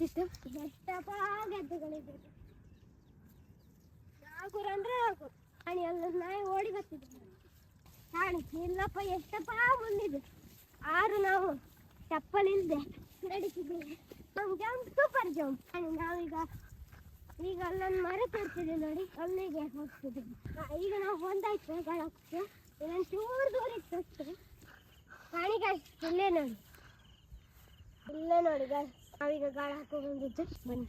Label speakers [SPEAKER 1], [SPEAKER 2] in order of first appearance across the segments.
[SPEAKER 1] ಗೊತ್ತಿತ್ತು? ಎಷ್ಟಪ್ಪ ಗದ್ದೆಗಳಿದೆ ನಾಗೂರು ಅಂದ್ರೆ ನಾಗೂರು ಹಣಿ ಅಲ್ಲ ನಾಯಿ ಓಡಿ ಬರ್ತಿದ್ರು ಹಾಣಿ ಇಲ್ಲಪ್ಪ ಎಷ್ಟಪ್ಪ ಮುಂದಿದೆ ಆರು ನಾವು ಚಪ್ಪಲಿಲ್ಲದೆ ನಡೀತಿದ್ದೀವಿ ನಮ್ಮ ಜಂಪ್ ಸೂಪರ್ ಜಂಪ್ ಹಣಿ ನಾವೀಗ, ಈಗ ಅಲ್ಲೊಂದು ಮರ ತೋರಿಸಿದೆ ನೋಡಿ, ಅಲ್ಲಿಗೆ ಹೋಗ್ತಿದ್ದೀವಿ ಈಗ ನಾವು ಹೊಂದಾಯ್ತು ಗಳಕ್ಕೆ ಇಲ್ಲೊಂದು ಚೂರು ದೂರ ಇತ್ತು ಅಷ್ಟೇ. ಕಾಣಿಗಾಯ್ತು ಇಲ್ಲೇ ನೋಡಿ. ಇಲ್ಲೇ ನೋಡಿ ಗಾಯ್ತು ನಾವೀಗ ಗಾಳ ಹಾಕೋ ಬಂದಿದ್ದು. ಬನ್ನಿ.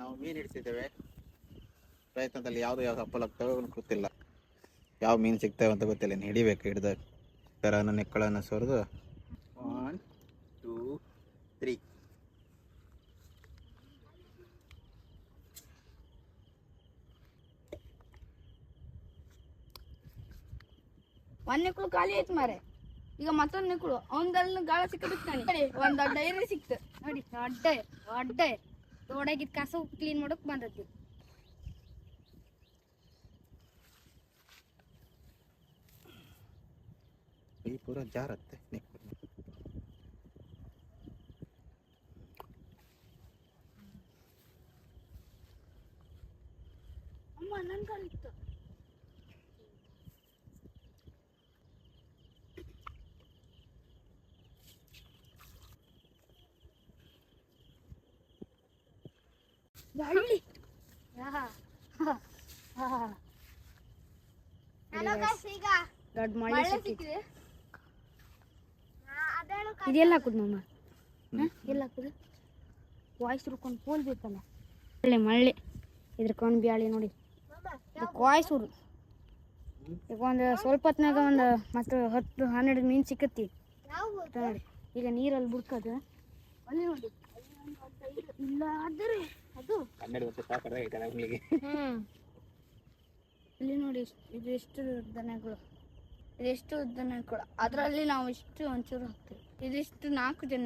[SPEAKER 2] ನಾವು ಮೀನು ಹಿಡಿಸಿದ್ದೇವೆ. ಪ್ರಯತ್ನದಲ್ಲಿ ಯಾವ್ದು ಯಾವ ಸಫಲಾಗ್ತವೆ ಅಂತ ಗೊತ್ತಿಲ್ಲ. ಯಾವ ಮೀನು ಸಿಗ್ತವೆ ಅಂತ ಗೊತ್ತಿಲ್ಲ. ಇನ್ನು ಹಿಡಿಬೇಕು, ಹಿಡ್ದ. ತರ ನೆಕ್ಕಳನ್ನು ಸೋರಿದು.
[SPEAKER 3] ಒಂದ್ ನಿಕ್ಳು ಖಾಲಿ ಆಯ್ತು ಮಾರೆ ಈಗ ಮತ್ತೊಂದು ನೆಕ್ಳು ಅವನದಲ್ಲಿ ಗಾಳ ಸಿಕ್ಕಬೇಕು ನೋಡಿ ಒಂದ್ ಏರಿ ಸಿಕ್ತು.
[SPEAKER 1] ನೋಡಿ ದೊಡ್ಡ ದೊಡ್ಡ ತೋಡಾಗಿದ್ ಕಸ ಕ್ಲೀನ್ ಮಾಡಕ್ ಬಂದದ್ದು.
[SPEAKER 2] ಈ ಪೂರ ಜಾರತ್ತೆ.
[SPEAKER 3] ಅಮ್ಮ ನನ್ ಕಾಲಿತ್ತು
[SPEAKER 1] ಬಳ್ಳಿ ಹಲೋ ಗೈಸ್ ಈಗ
[SPEAKER 3] ದೊಡ್ಡ
[SPEAKER 1] ಮಳೆ ಸಿಕ್ಕಿದೆ.
[SPEAKER 3] ಇದೆಲ್ಲ ಹಾಕುದು ಮಮ್ಮ ಎಲ್ಲ ಹಾಕುದು ವಾಯ್ಸ್ ಹುಡ್ಕೊಂಡು ಪೋಲ್ ಬೇಕಲ್ಲ ಮಳ್ಳೆ ಮಳ್ಳೆ. ಇದ್ರ ಕಣ್ ಬ್ಯಾಳಿ ನೋಡಿ. ವಾಯ್ಸ್ ಹುರು ಈಗ ಒಂದು ಸ್ವಲ್ಪ ಹೊತ್ನಾಗ ಒಂದು ಮತ್ತು ಹತ್ತು ಹನ್ನೆರಡು ಮೀನು ಸಿಕ್ಕತ್ತಿ. ನೋಡಿ. ಈಗ ನೀರಲ್ಲಿ ಬಿಡ್ಕೋದು.
[SPEAKER 1] ಅಲ್ಲಿ ನೋಡಿ. ಇಲ್ಲ ಆದರೆ ಅದು?
[SPEAKER 2] ಹನ್ನೆರಡು ವರ್ಷ ಸಾಕಾದ್ರೆ ಐತಲ್ಲ ಅವಳಿಗೆ
[SPEAKER 3] ಇಲ್ಲಿ ನೋಡಿ ಇದು ಎಷ್ಟು ದನಗಳು ಇದೆಷ್ಟು ದನಗಳು ಅದರಲ್ಲಿ ನಾವು ಇಷ್ಟು ಒಂಚೂರು ಹಾಕ್ತೀವಿ. ಇದಿಷ್ಟು ನಾಲ್ಕು ಜನ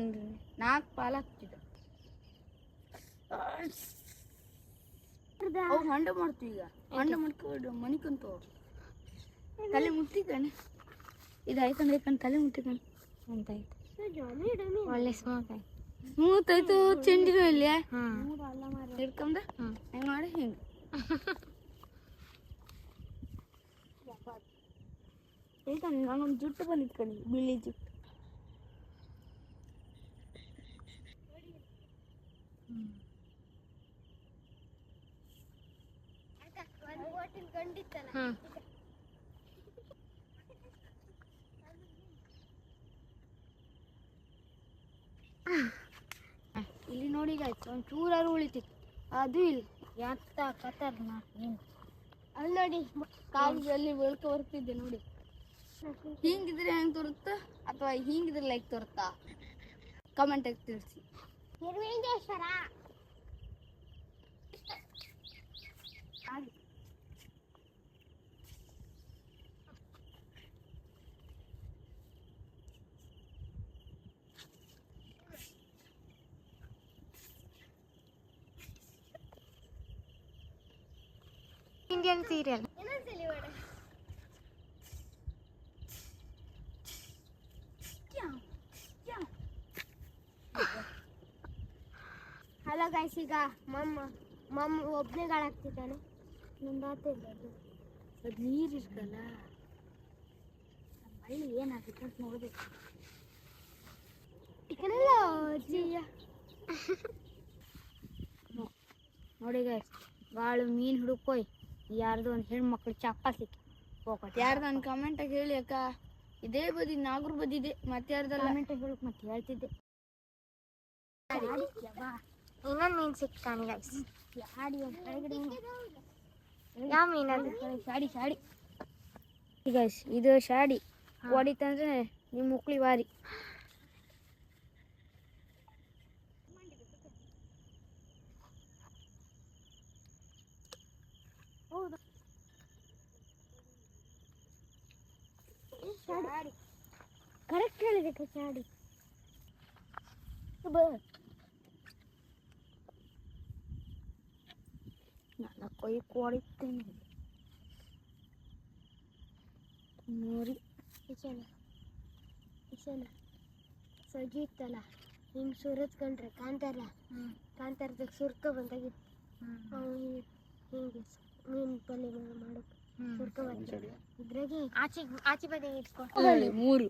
[SPEAKER 3] ನಾಲ್ಕು ಪಾಲು ಹಾಕ್ತಿದ್ದೆ ಅವು ಹಂಡ ಮಾಡ್ತೀವಿ ಈಗ. ಹಂಡ ಮಾಡ್ಕೊಂಡು ಮನಿಕಂತ ತಲೆ ಮುಟ್ಟಿದ್ದಾನೆ ಇದು ಆಯ್ಕಂದ್ರೆ ತಲೆ ಮುಟ್ಟಿದ್ದಾನೆ ಅಂತ ಆಯ್ತು ಒಳ್ಳೆ ಸ್ಮಾರ್ಟ್ ಆಯ್ತು. ಸ್ಮೂತ್ ಆಯ್ತು ಚೆಂಡಿನೂ ಇಲ್ಲ
[SPEAKER 1] ಮೂರು ಅಲ್ಲ ಮಾರ
[SPEAKER 3] ಹಿಡ್ಕೊಂಡ ಹೆಂಗ್ ಮಾಡಿ ಹಿಂಗ. ಹೇಳ್ತಾನೆ ನಾನೊಂದು ಜುಟ್ಟು ಬಂದಿತ್ತು ಕಣಿ ಬಿಳಿ ಜುಟ್ಟು.
[SPEAKER 1] ಒಂದು
[SPEAKER 3] ಆಯ್ತು ಒಂದು ಚೂರಾರು ಉಳಿತಿತ್ತು. ಅದು ಇಲ್ಲ. ಎಂತ ಕತರ್ ನೀನು.
[SPEAKER 1] ಅಲ್ಲಿ ನೋಡಿ
[SPEAKER 3] ಕಾಲದಲ್ಲಿ ಬೆಳ್ಕೊ ಬರ್ತಿದ್ದೆ ನೋಡಿ. ಹಿಂಗಿದ್ರೆ ಹೆಂಗೆ ತೋರುತ್ತಾ? ಅಥವಾ ಹಿಂಗಿದ್ರೆ ಲೈಕ್ ತೋರುತ್ತಾ? ಕಮೆಂಟ್ ಆಗಿ ತಿಳಿಸಿ.
[SPEAKER 1] ನಿರ್ವಿಂದೇಶ್ವರ
[SPEAKER 3] ಇಂಡಿಯನ್ ಸೀರಿಯಲ್
[SPEAKER 1] ಹಲೋ ಗಾಯ್ಸ್ ಈಗ ಮಮ್ಮ ಮಮ್ಮ ಒಬ್ಬನೇ ಗಾಳಾಗ್ತಿದ್ದಾನೆ ನಂದಾತ ಇಲ್ಲ ಅದು
[SPEAKER 3] ಅದು ನೀರು ಇರ್ತಲ್ಲ ಮಳ್ಳಿ ಏನಾಗುತ್ತೆ ಅಂತ ನೋಡ್ಬೇಕು.
[SPEAKER 1] ಚಿಕನಲ್ಲ ಅಜ್ಜಿಯ
[SPEAKER 3] ನೋಡಿ ಗಾಯ್ಸ್ ಭಾಳ ಮೀನು ಹುಡುಕೋಯ್ ಯಾರ್ದು ಒಂದು ಹೆಣ್ಮಕ್ಳು ಚಪ್ಪ ಸಿಕ್ಕಿ ಹೋಗ್ಕೊಟ್ಟು ಯಾರ್ದು ಒಂದು ಕಮೆಂಟಾಗಿ ಹೇಳಿ ಅಕ್ಕ. ಇದೇ ಬದಿ ನಾಗರ ಬದಿ ಇದೆ ಮತ್ತೆ ಯಾರ್ದಲ್ಲ? ಕಮೆಂಟಾಗಿ ಹೇಳಕ್ ಮತ್ತೆ ಹೇಳ್ತಿದ್ದೆ.
[SPEAKER 1] ಇನ್ನೊಂದು ಮೀನು ಸಿಕ್ತಾನೆ ಗೈಸ್
[SPEAKER 3] ಆಡಿ ಒಂದು ಕೆಳಗಡೆ
[SPEAKER 1] ಯಾವ ಮೀನದು
[SPEAKER 3] ಶಾಡಿ ಶಾಡಿ. ಗೈಸ್ ಇದು ಶಾಡಿ. ಹೊಡಿತಂದ್ರೆ ನಿಮ್ಮ ಮುಕ್ಳಿ ವಾರಿ.
[SPEAKER 1] ಕರೆಕ್ಟ್ ಹೇಳಿದೆ ಚಾಡಿ.
[SPEAKER 3] ನಾನು ಕೈ ಕೊಡಿತೇನೆ. ನೋಡಿ.
[SPEAKER 1] ಇಶಾನ ಇಶಾನ ಸಜ್ಜಿ ಇತ್ತಲ್ಲ? ಹಿಂಗೆ ಸುರತ್ಕೊಂಡ್ರೆ ಕಾಂತಾರ? ಕಾಂತಾರದಾಗ ಸುರ್ಕ ಬಂದಾಗಿತ್ತು. ಅವನು ಹಿಂಗೆ ಮೀನು ಪಲ್ಯ ಮಾಡೋಕೆ ಇದ್ರಾಗೆ ಆಚೆ ಆಚೆ ಬದಿ ಇಟ್ಕೊಂಡು
[SPEAKER 3] ಮೂರು.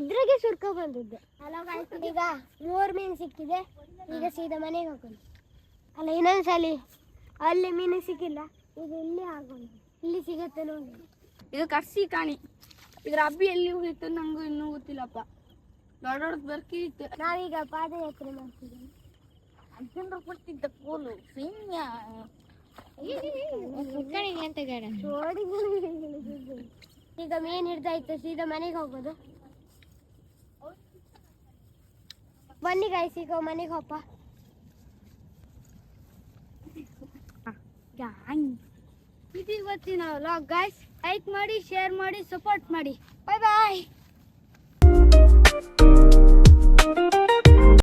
[SPEAKER 1] ಇದ್ರಾಗೆ ಸುರ್ಕ ಬಂದಿದ್ದೆ. ಅಲ್ಲ ಈಗ ಮೂರ್ ಮೀನು ಸಿಕ್ಕಿದೆ. ಈಗ ಸೀದಾ ಮನೆಗೆ ಹೋಗೋಣ. ಅಲ್ಲ ಇನ್ನೊಂದ್ಸಲಿ ಅಲ್ಲಿ ಮೀನು ಸಿಕ್ಕಿಲ್ಲ. ಈಗ ಇಲ್ಲಿ ಆಗೋಣ. ಇಲ್ಲಿ ಸಿಗತ್ತೆ ನೋಡಿ.
[SPEAKER 3] ಇದು ಕರ್ಸಿ ಕಾಣಿ. ಇದ್ರ ಅಬ್ಬಿ ಎಲ್ಲಿ ಹೋಗಿತ್ತು ನಂಗು ಇನ್ನೂ ಗೊತ್ತಿಲ್ಲಪ್ಪ. ದೊಡ್ಡ ದೊಡ್ಡ ಬರ್ಕಿ ಇತ್ತು
[SPEAKER 1] ನಾವೀಗ ಪಾದಯಾತ್ರೆ ಮಾಡ್ತಿದ್ದೀವಿ.
[SPEAKER 3] ಹದಿನೆಂಟು ಕೊಡ್ತಿದ್ದ ಕೋಲು ಸಿಂಹ
[SPEAKER 1] ಅಂತ ಈಗ ಮೀನ್ ಹಿಡ್ದಾಯ್ತು ಸೀದಾ ಮನೆಗೆ ಹೋಗೋದು ಬನ್ನಿ ಗಾಯ್ಸ್ ಈಗ ಮನೆಗೆ ಹೋಪ
[SPEAKER 3] ಇದು ಇವತ್ತಿನ ವ್ಲಾಗ್ ಗಾಯ್ಸ್ ಲೈಕ್ ಮಾಡಿ ಶೇರ್ ಮಾಡಿ ಸಪೋರ್ಟ್ ಮಾಡಿ.
[SPEAKER 1] Bye bye